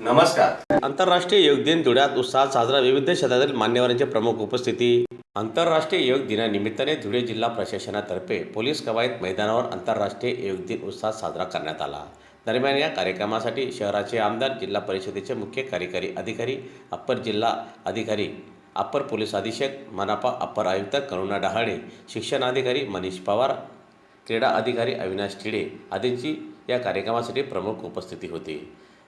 नमस्कार. आंतरराष्ट्रीय योग दिन धुळ्यात उत्साहात साजरा विविध क्षेत्रातील मान्यवरांची प्रमुख उपस्थिती. आंतरराष्ट्रीय योग दिनानिमित्ताने धुळे जिल्हा प्रशासनातर्फे पोलीस कवायत मैदानावर आंतरराष्ट्रीय योग दिन उत्साहात साजरा करण्यात आला. दरम्यान या कार्यक्रमासाठी शहराचे आमदार जिल्हा परिषदेचे मुख्य कार्यकारी अधिकारी अप्पर जिल्हा अधिकारी अप्पर पोलीस अधीक्षक मनापा अप्पर आयुक्त करुणा डहाळे शिक्षणाधिकारी मनीष पवार क्रीडा अधिकारी अविनाश ठिडे आदींची या कार्यक्रमासाठी प्रमुख उपस्थिती होती.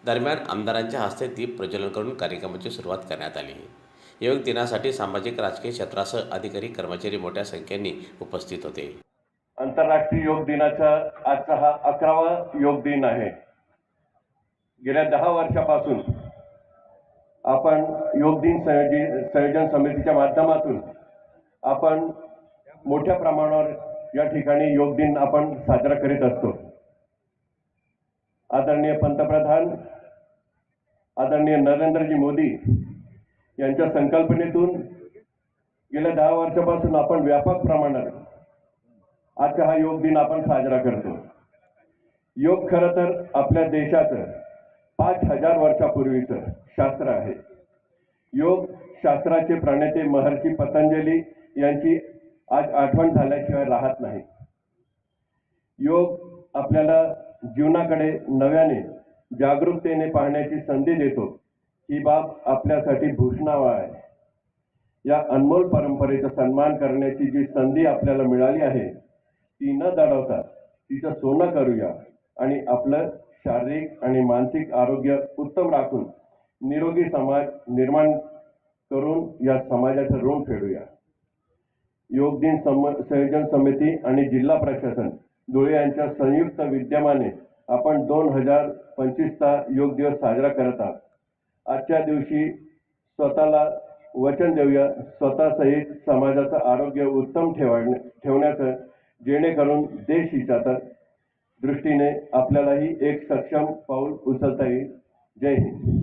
दरम्यान आमदारांच्या हस्ते दीप प्रज्वलन करून कार्यक्रमाची सुरुवात करण्यात आली. योग दिनासाठी सामाजिक राजकीय क्षेत्रासह अधिकारी कर्मचारी मोठ्या संख्येने उपस्थित होते. आंतरराष्ट्रीय योग दिनाचा आजचा हा अकरावा योग दिन आहे. गेल्या दहा वर्षापासून आपण योग दिन संयोजी संयोजन समितीच्या माध्यमातून आपण मोठ्या प्रमाणावर या ठिकाणी योग दिन आपण साजरा करीत असतो. आदरणीय पंतप्रधान आदरणीय नरेंद्रजी मोदी यांच्या संकल्पनेतून गेल्या दहा वर्षापासून आपण व्यापक प्रमाणात आजचा हा योग दिन आपण साजरा करतो. योग खरं तर आपल्या देशाचं पाच हजार वर्षापूर्वीचं शास्त्र आहे. योग शास्त्राचे प्रणेते महर्षी पतंजली यांची आज आठवण झाल्याशिवाय राहत नाही. योग आपल्याला जीवनाकडे नव्याने जागरूकतेने पाहण्याची संधी देतो. ही बाब आपल्यासाठी भूषणावह आहे. या अनमोल परंपरेचा सन्मान करण्याची जी संधी आपल्याला मिळाली आहे ती न दडवता तिचं सोनं करूया आणि आपलं शारीरिक आणि मानसिक आरोग्य उत्तम राखून निरोगी समाज निर्माण करून या समाजाचं ऋण फेडूया. योग दिन सम संयोजन समिती आणि जिल्हा प्रशासन धुळे यांच्या संयुक्त विद्यमाने आपण दोन हजार पंचवीसचा योग दिवस साजरा करत आहात. आजच्या दिवशी स्वतःला वचन देऊया. स्वतःसहित समाजाचं आरोग्य उत्तम ठेवा ठेवण्याचं जेणेकरून देश हिताच्या दृष्टीने आपल्यालाही एक सक्षम पाऊल उचलता येईल. जय हिंद.